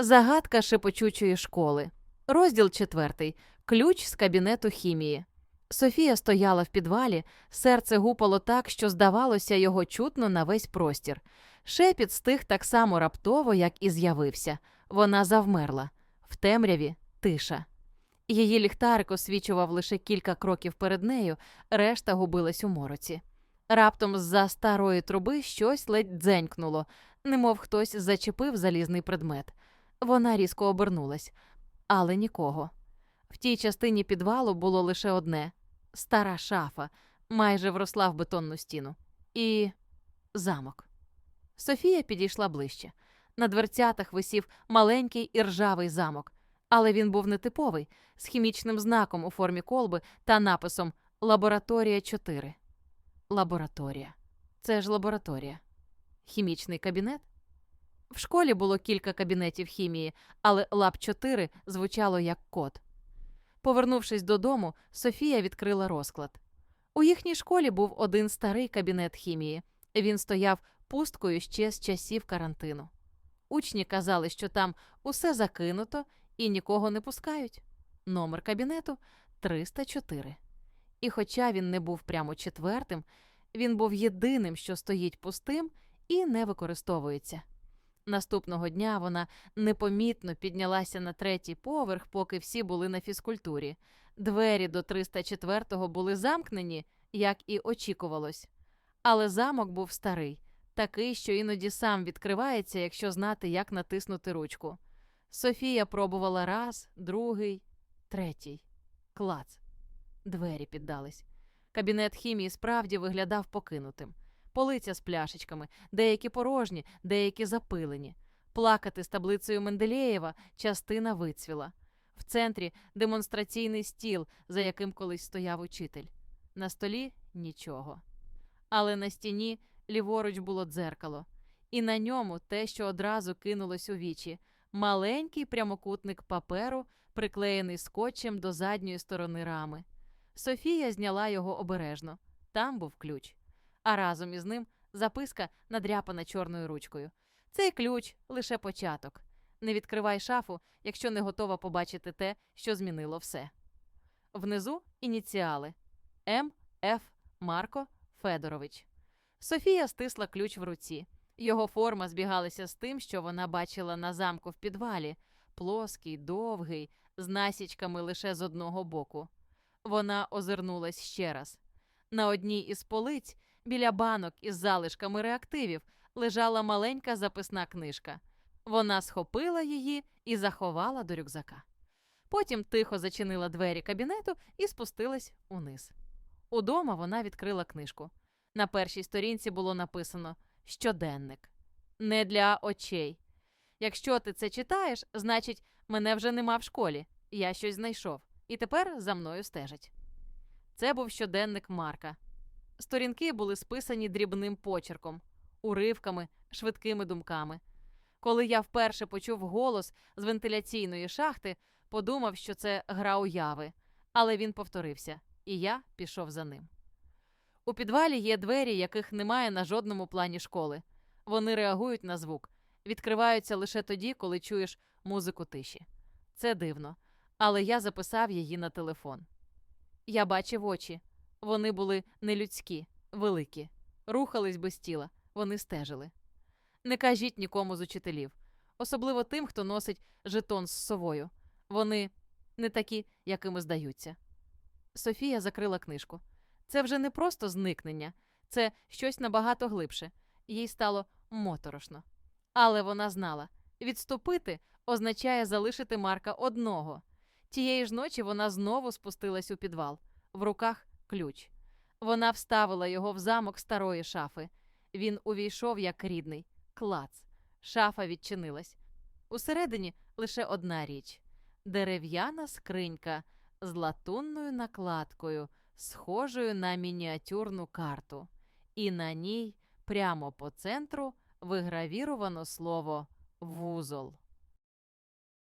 Загадка шепочучої школи. Розділ четвертий. Ключ з кабінету хімії. Софія стояла в підвалі, серце гупало так, що здавалося, його чутно на весь простір. Шепіт стих так само раптово, як і з'явився. Вона завмерла. В темряві тиша. Її ліхтарик освічував лише кілька кроків перед нею, решта губилась у мороці. Раптом з-за старої труби щось ледь дзенькнуло, немов хтось зачепив залізний предмет. Вона різко обернулась, але нікого. В тій частині підвалу було лише одне стара шафа, майже вросла в бетонну стіну. І замок. Софія підійшла ближче. На дверцятах висів маленький іржавий замок, але він був нетиповий, з хімічним знаком у формі колби та написом Лабораторія 4. Лабораторія. Це ж лабораторія. Хімічний кабінет? В школі було кілька кабінетів хімії, але лаб 4 звучало як код. Повернувшись додому, Софія відкрила розклад. У їхній школі був один старий кабінет хімії. Він стояв пусткою ще з часів карантину. Учні казали, що там усе закинуто і нікого не пускають. Номер кабінету 304. І хоча він не був прямо четвертим, він був єдиним, що стоїть пустим і не використовується. Наступного дня вона непомітно піднялася на третій поверх, поки всі були на фізкультурі. Двері до 304-го були замкнені, як і очікувалось. Але замок був старий, такий, що іноді сам відкривається, якщо знати, як натиснути ручку. Софія пробувала раз, другий, третій. Клац. Двері піддались. Кабінет хімії справді виглядав покинутим. Полиця з пляшечками, деякі порожні, деякі запилені. Плакати з таблицею Менделєєва частина вицвіла. В центрі демонстраційний стіл, за яким колись стояв учитель. На столі нічого. Але на стіні ліворуч було дзеркало, і на ньому те, що одразу кинулось у вічі маленький прямокутник паперу, приклеєний скотчем до задньої сторони рами. Софія зняла його обережно. Там був ключ. А разом із ним записка, надряпана чорною ручкою. Цей ключ лише початок. Не відкривай шафу, якщо не готова побачити те, що змінило все. Внизу ініціали М. Ф. Марко Федорович. Софія стисла ключ в руці. Його форма збігалася з тим, що вона бачила на замку в підвалі плоский, довгий, з насічками лише з одного боку. Вона озирнулась ще раз. На одній із полиць, біля банок із залишками реактивів, лежала маленька записна книжка. Вона схопила її і заховала до рюкзака. Потім тихо зачинила двері кабінету і спустилась униз. Удома вона відкрила книжку. На першій сторінці було написано Щоденник. Не для очей. Якщо ти це читаєш, значить, мене вже нема в школі. Я щось знайшов. І тепер за мною стежать. Це був щоденник Марка. Сторінки були списані дрібним почерком, уривками, швидкими думками. Коли я вперше почув голос з вентиляційної шахти, подумав, що це гра уяви, але він повторився, і я пішов за ним. У підвалі є двері, яких немає на жодному плані школи. Вони реагують на звук, відкриваються лише тоді, коли чуєш музику тиші. Це дивно, але я записав її на телефон. Я бачив очі. Вони були нелюдські, великі, рухались без тіла, вони стежили. Не кажіть нікому з учителів, особливо тим, хто носить жетон з совою. Вони не такі, якими здаються. Софія закрила книжку. Це вже не просто зникнення, це щось набагато глибше. Їй стало моторошно. Але вона знала відступити означає залишити Марка одного. Тієї ж ночі вона знову спустилась у підвал, в руках ключ. Вона вставила його в замок старої шафи. Він увійшов як рідний клац. Шафа відчинилась. Усередині лише одна річ дерев'яна скринька з латунною накладкою, схожою на мініатюрну карту. І на ній, прямо по центру, вигравіровано слово вузол.